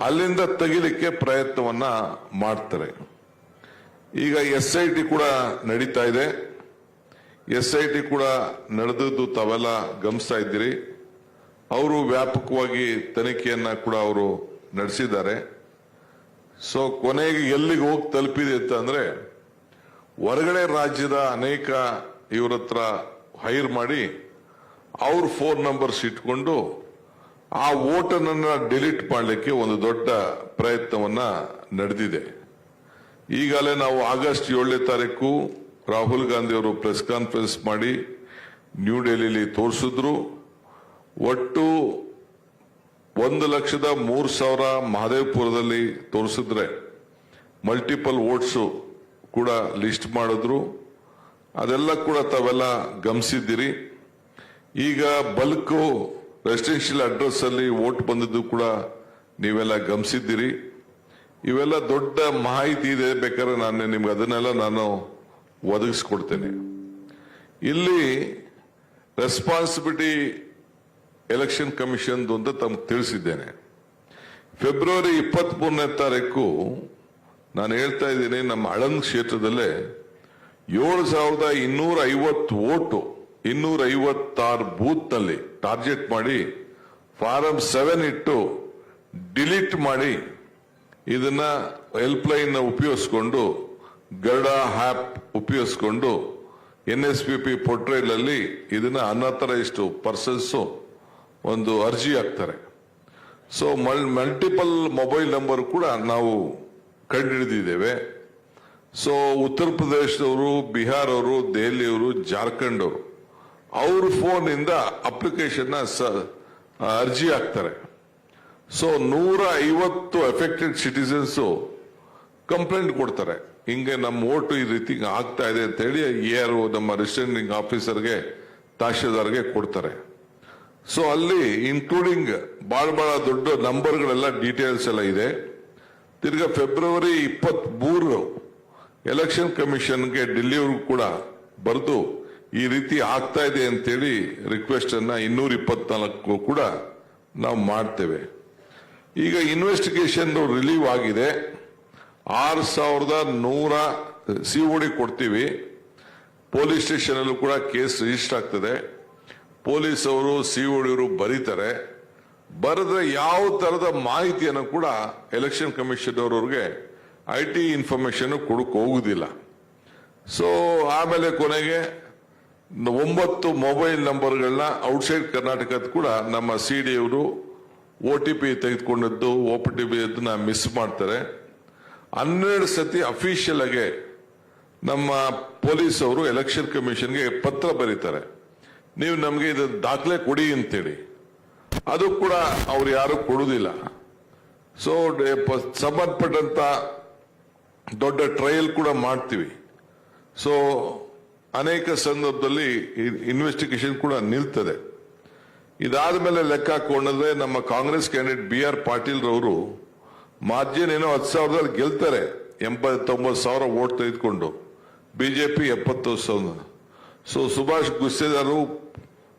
ಅಲ್ಲಿಂದ ತೆಗಿಲಿಕ್ಕೆ ಪ್ರಯತ್ನವನ್ನ ಮಾಡ್ತಾರೆ. ಈಗ ಎಸ್ ಐ ಟಿ ಕೂಡ ನಡೀತಾ ಇದೆ. ಎಸ್ ಐ ಟಿ ಕೂಡ ನಡೆದದ್ದು ತಾವೆಲ್ಲ ಗಮನಿಸ್ತಾ ಇದ್ದೀರಿ. ಅವರು ವ್ಯಾಪಕವಾಗಿ ತನಿಖೆಯನ್ನ ಕೂಡ ಅವರು ನಡೆಸಿದ್ದಾರೆ. ಸೊ, ಕೊನೆಗೆ ಎಲ್ಲಿಗೆ ಹೋಗಿ ತಲುಪಿದೆ ಅಂತಂದ್ರೆ ಹೊರಗಡೆ ರಾಜ್ಯದ ಅನೇಕ ಇವರತ್ರ ಹೈರ್ ಮಾಡಿ ಅವ್ರ ಫೋನ್ ನಂಬರ್ಸ್ ಇಟ್ಕೊಂಡು ಆ ಓಟನನ್ನ ಡಿಲೀಟ್ ಮಾಡಲಿಕ್ಕೆ ಒಂದು ದೊಡ್ಡ ಪ್ರಯತ್ನವನ್ನ ನಡೆದಿದೆ. ಈಗಲೇ ನಾವು ಆಗಸ್ಟ್ ಏಳನೇ ತಾರೀಕು ರಾಹುಲ್ ಗಾಂಧಿ ಅವರು ಪ್ರೆಸ್ ಕಾನ್ಫರೆನ್ಸ್ ಮಾಡಿ ನ್ಯೂ ಡೆಲ್ಲಿ ತೋರಿಸಿದ್ರು. ಒಟ್ಟು ಒಂದು ಲಕ್ಷದ ಮೂರು ಸಾವಿರ ಮಹದೇವಪುರದಲ್ಲಿ ತೋರಿಸಿದ್ರೆ ಮಲ್ಟಿಪಲ್ ವೋಟ್ಸು ಕೂಡ ಲಿಸ್ಟ್ ಮಾಡಿದ್ರು. ಅದೆಲ್ಲ ಕೂಡ ತಾವೆಲ್ಲ ಗಮನಿಸಿದ್ದೀರಿ. ಈಗ ಬಲ್ಕು ರೆಸಿಡೆನ್ಷಿಯಲ್ ಅಡ್ರೆಸ್ ಅಲ್ಲಿ ವೋಟ್ ಬಂದಿದ್ದು ಕೂಡ ನೀವೆಲ್ಲ ಗಮನಿಸಿದ್ದೀರಿ. ಇವೆಲ್ಲ ದೊಡ್ಡ ಮಾಹಿತಿ ಇದೆ ಬೇಕಾದ್ರೆ ನಾನು ನಿಮ್ಗೆ ಅದನ್ನೆಲ್ಲ ನಾನು ಒದಗಿಸ್ಕೊಡ್ತೇನೆ. ಇಲ್ಲಿ ರೆಸ್ಪಾನ್ಸಿಬಿಲಿಟಿ ಎಲೆಕ್ಷನ್ ಕಮಿಷನ್ ಅಂತ ತಮ್ಗೆ ತಿಳಿಸಿದ್ದೇನೆ. ಫೆಬ್ರವರಿ ಇಪ್ಪತ್ತ್ ಮೂರನೇ ತಾರೀಕು ನಾನು ಹೇಳ್ತಾ ಇದ್ದೀನಿ ನಮ್ಮ ಆಳಂದ್ ಕ್ಷೇತ್ರದಲ್ಲೇ ಏಳು ಸಾವಿರದ ಇನ್ನೂರ ಐವತ್ತು ಓಟು ಇನ್ನೂರ ಐವತ್ತಾರು ಬೂತ್ನಲ್ಲಿ ಟಾರ್ಗೆಟ್ ಮಾಡಿ, ಫಾರಂ ಸೆವೆನ್ ಇಟ್ಟು ಡಿಲೀಟ್ ಮಾಡಿ ಇದನ್ನ ಹೆಲ್ಪ್ ಲೈನ್ ಉಪಯೋಗಿಸ್ಕೊಂಡು, ಗರ್ಡಾ ಆಪ್ ಉಪಯೋಗಿಸ್ಕೊಂಡು N S P P portal ಅಲ್ಲಿ ಇದನ್ನ ಅನಥರೈಸ್ಡ್ ಪರ್ಸನ್ಸ್ ಒಂದು ಅರ್ಜಿ ಹಾಕ್ತಾರೆ. ಸೊ ಮಲ್ಟಿಪಲ್ ಮೊಬೈಲ್ ನಂಬರ್ ಕೂಡ ನಾವು ಕಂಡುಹಿಡಿದಿದ್ದೇವೆ. ಸೊ, ಉತ್ತರ ಪ್ರದೇಶದವರು ಬಿಹಾರ್ ಅವರು ದೆಹಲಿಯವರು ಜಾರ್ಖಂಡ್ ಅವರು ಅವ್ರ ಫೋನ್ ಇಂದ ಅಪ್ಲಿಕೇಶನ್ ಅರ್ಜಿ ಹಾಕ್ತಾರೆ. ಸೊ ನೂರ ಐವತ್ತು ಎಫೆಕ್ಟೆಡ್ ಸಿಟಿಸನ್ಸ್ ಕಂಪ್ಲೇಂಟ್ ಕೊಡ್ತಾರೆ. ಹಿಂಗೆ ನಮ್ಮ ಓಟು ಈ ರೀತಿ ಆಗ್ತಾ ಇದೆ ಅಂತ ಹೇಳಿ ಯಾರು ನಮ್ಮ ರಿಜಿಸ್ಟ್ರಿಂಗ್ ಆಫೀಸರ್ಗೆ ತಹಶೀಲ್ದಾರ್ಗೆ ಕೊಡ್ತಾರೆ. ಸೊ ಅಲ್ಲಿ ಇನ್ಕ್ಲೂಡಿಂಗ್ ಬಹಳ ಬಹಳ ದೊಡ್ಡ ನಂಬರ್ಗಳೆಲ್ಲ ಡೀಟೇಲ್ಸ್ ಎಲ್ಲ ಇದೆ. ತಿರ್ಗಾ ಫೆಬ್ರವರಿ ಇಪ್ಪತ್ತ್ ಮೂರು ಎಲೆಕ್ಷನ್ ಕಮಿಷನ್ಗೆ ಡೆಲ್ಲಿಯವ್ರಿಗೂ ಕೂಡ ಬರೆದು ಈ ರೀತಿ ಆಗ್ತಾ ಇದೆ ಅಂತೇಳಿ ರಿಕ್ವೆಸ್ಟ್ ಅನ್ನ ಇನ್ನೂರ ಇಪ್ಪತ್ನಾಲ್ಕು ಕೂಡ ನಾವು ಮಾಡ್ತೇವೆ. ಈಗ ಇನ್ವೆಸ್ಟಿಗೇಷನ್ ರಿಲೀವ್ ಆಗಿದೆ. ಆರು ಸಾವಿರದ ನೂರ ಸಿಒಡಿ ಕೊಡ್ತೀವಿ. ಪೊಲೀಸ್ ಸ್ಟೇಷನ್ ಅಲ್ಲೂ ಕೂಡ ಕೇಸ್ ರಿಜಿಸ್ಟರ್ ಆಗ್ತದೆ. ಪೊಲೀಸ್ ಅವರು ಸಿಒಡಿಯವರು ಬರೀತಾರೆ. ಬರೆದ್ರೆ ಯಾವ ತರದ ಮಾಹಿತಿಯನ್ನು ಕೂಡ ಎಲೆಕ್ಷನ್ ಕಮಿಷನ್ ಅವರವ್ರಿಗೆ ಐ ಟಿ ಇನ್ಫಾರ್ಮೇಶನ್ ಕೊಡಕ್ಕೆ ಹೋಗುದಿಲ್ಲ. ಸೊ ಆಮೇಲೆ ಕೊನೆಗೆ ಒಂಬತ್ತು ಮೊಬೈಲ್ ನಂಬರ್ಗಳನ್ನ ಔಟ್ಸೈಡ್ ಕರ್ನಾಟಕದ ಕೂಡ ನಮ್ಮ ಸಿ ಡಿ ಅವರು ಒ ಟಿ ಪಿ ತೆಗೆದುಕೊಂಡದ್ದು, ಒ ಟಿ ಪಿ ಅದನ್ನ ಮಿಸ್ ಮಾಡ್ತಾರೆ. ಹನ್ನೆರಡು ಸತಿ ಅಫಿಷಿಯಲ್ ಆಗಿ ನಮ್ಮ ಪೊಲೀಸ್ ಅವರು ಎಲೆಕ್ಷನ್ ಕಮಿಷನ್ಗೆ ಪತ್ರ ಬರೀತಾರೆ. ನೀವು ನಮಗೆ ಇದು ದಾಖಲೆ ಕೊಡಿ ಅಂತೇಳಿ. ಅದು ಕೂಡ ಅವ್ರು ಯಾರು ಕೊಡುವುದಿಲ್ಲ ಸೊ ಸಂಬಂಧಪಟ್ಟಂತ ದೊಡ್ಡ ಟ್ರಯಲ್ ಕೂಡ ಮಾಡ್ತೀವಿ. ಸೊ ಅನೇಕ ಸಂದರ್ಭದಲ್ಲಿ ಇನ್ವೆಸ್ಟಿಗೇಷನ್ ಕೂಡ ನಿಲ್ತದೆ. ಇದಾದ ಮೇಲೆ ಲೆಕ್ಕ ಹಾಕೊಂಡ್ರೆ ನಮ್ಮ Congress candidate B R Patil ರವರು ಮಾರ್ಜಿನ್ ಏನೋ ಹತ್ತು ಸಾವಿರದಲ್ಲಿ ಗೆಲ್ತಾರೆ. ಎಂಬತ್ತೊಂಬತ್ತು ಸಾವಿರ ಓಟ್ ತೆಗೆದುಕೊಂಡು. ಬಿಜೆಪಿ ಎಪ್ಪತ್ತು ಸಾವಿರ. ಸೊ ಸುಭಾಷ್ ಗುಸ್ಸೇದಾರು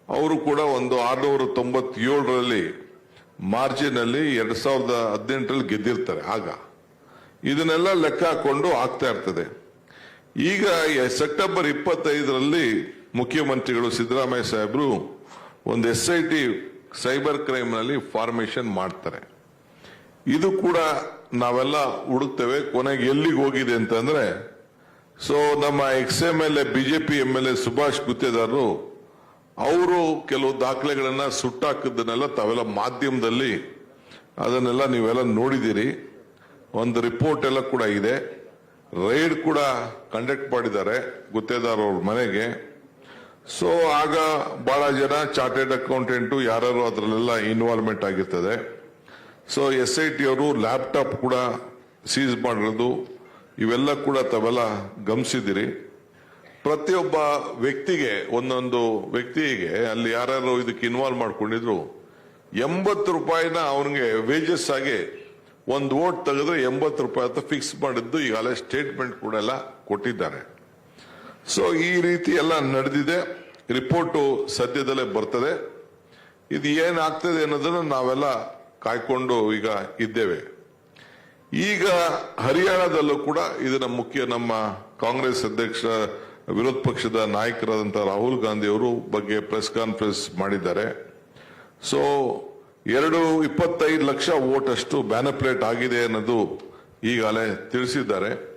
ಅವರು ಕೂಡ ಒಂದು ಆರುನೂರ ತೊಂಬತ್ತೇಳರಲ್ಲಿ ಮಾರ್ಜಿನ್ ಅಲ್ಲಿ ಎರಡ್ ಸಾವಿರದ ಹದಿನೆಂಟರಲ್ಲಿ ಗೆದ್ದಿರ್ತಾರೆ. ಆಗ. ಇದನ್ನೆಲ್ಲ ಲೆಕ್ಕ ಹಾಕೊಂಡು ಆಗ್ತಾ ಇರ್ತದೆ. ಈಗ ಸೆಪ್ಟೆಂಬರ್ ಇಪ್ಪತ್ತೈದರಲ್ಲಿ ಮುಖ್ಯಮಂತ್ರಿಗಳು ಸಿದ್ದರಾಮಯ್ಯ ಸಾಹೇಬರು ಒಂದು ಎಸ್ ಐ ಟಿ ಸೈಬರ್ ಕ್ರೈಮ್ನಲ್ಲಿ ಫಾರ್ಮೇಶನ್ ಮಾಡ್ತಾರೆ. ಇದು ಕೂಡ ನಾವೆಲ್ಲ ಹುಡುಕ್ತೇವೆ, ಕೊನೆಗೆ ಎಲ್ಲಿಗೆ ಹೋಗಿದೆ ಅಂತಂದ್ರೆ, ಸೊ ನಮ್ಮ ex M L A BJP M L A Subhash ಗುತ್ತೇದಾರರು, ಅವರು ಕೆಲವು ದಾಖಲೆಗಳನ್ನ ಸುಟ್ಟಾಕಿದ್ದನ್ನೆಲ್ಲ ತಾವೆಲ್ಲ ಮಾಧ್ಯಮದಲ್ಲಿ ಅದನ್ನೆಲ್ಲ ನೀವೆಲ್ಲ ನೋಡಿದ್ದೀರಿ. ಒಂದು ರಿಪೋರ್ಟ್ ಎಲ್ಲ ಕೂಡ ಇದೆ. ರೈಡ್ ಕೂಡ ಕಂಡಕ್ಟ್ ಮಾಡಿದ್ದಾರೆ ಗುತ್ತೇದಾರ್ ಮನೆಗೆ. ಸೊ ಆಗ ಬಹಳ ಜನ ಚಾರ್ಟೆಡ್ ಅಕೌಂಟೆಂಟು ಯಾರು ಅದರಲ್ಲೆಲ್ಲ ಇನ್ವಾಲ್ವ್ಮೆಂಟ್ ಆಗಿರ್ತದೆ. ಸೊ ಎಸ್ ಐ ಟಿ ಅವರು ಲ್ಯಾಪ್ಟಾಪ್ ಕೂಡ ಸೀಸ್ ಮಾಡಿರೋದು. ಇವೆಲ್ಲ ಕೂಡ ತಾವೆಲ್ಲ ಗಮನಿಸಿದಿರಿ. ಪ್ರತಿಯೊಬ್ಬ ವ್ಯಕ್ತಿಗೆ, ಒಂದೊಂದು ವ್ಯಕ್ತಿಗೆ ಅಲ್ಲಿ ಯಾರ್ಯಾರು ಇದಕ್ಕೆ ಇನ್ವಾಲ್ವ್ ಮಾಡ್ಕೊಂಡಿದ್ರು, ಎಂಬತ್ತು ರೂಪಾಯಿನ ಅವನಿಗೆ ವೇಜಸ್ ಆಗಿ ಒಂದು ಓಟ್ ತೆಗೆದ್ರೆ ಎಂಬತ್ತು ರೂಪಾಯಿ ಅಂತ ಫಿಕ್ಸ್ ಮಾಡಿದ್ದು ಈಗಾಗಲೇ ಸ್ಟೇಟ್ಮೆಂಟ್ ಕೂಡ ಎಲ್ಲ ಕೊಟ್ಟಿದ್ದಾರೆ. ಸೊ ಈ ರೀತಿ ಎಲ್ಲ ನಡೆದಿದೆ. ರಿಪೋರ್ಟು ಸದ್ಯದಲ್ಲೇ ಬರ್ತದೆ. ಇದು ಏನಾಗ್ತದೆ ಅನ್ನೋದನ್ನ ನಾವೆಲ್ಲ ಕಾಯ್ಕೊಂಡು ಈಗ ಇದ್ದೇವೆ. ಈಗ ಹರಿಯಾಣದಲ್ಲೂ ಕೂಡ ಇದನ್ನ ಮುಖ್ಯ ನಮ್ಮ ಕಾಂಗ್ರೆಸ್ ಅಧ್ಯಕ್ಷ, ವಿರೋಧ ಪಕ್ಷದ ನಾಯಕರಾದಂಥ ರಾಹುಲ್ ಗಾಂಧಿ ಅವರು ಬಗ್ಗೆ ಪ್ರೆಸ್ ಕಾನ್ಫರೆನ್ಸ್ ಮಾಡಿದ್ದಾರೆ. ಸೊ ಎರಡು ಇಪ್ಪತ್ತೈದು ಲಕ್ಷ ವೋಟ್ ಅಷ್ಟು ಬ್ಯಾನಪ್ಲೇಟ್ ಆಗಿದೆ ಅನ್ನೋದು ಈಗಾಗಲೇ ತಿಳಿಸಿದ್ದಾರೆ.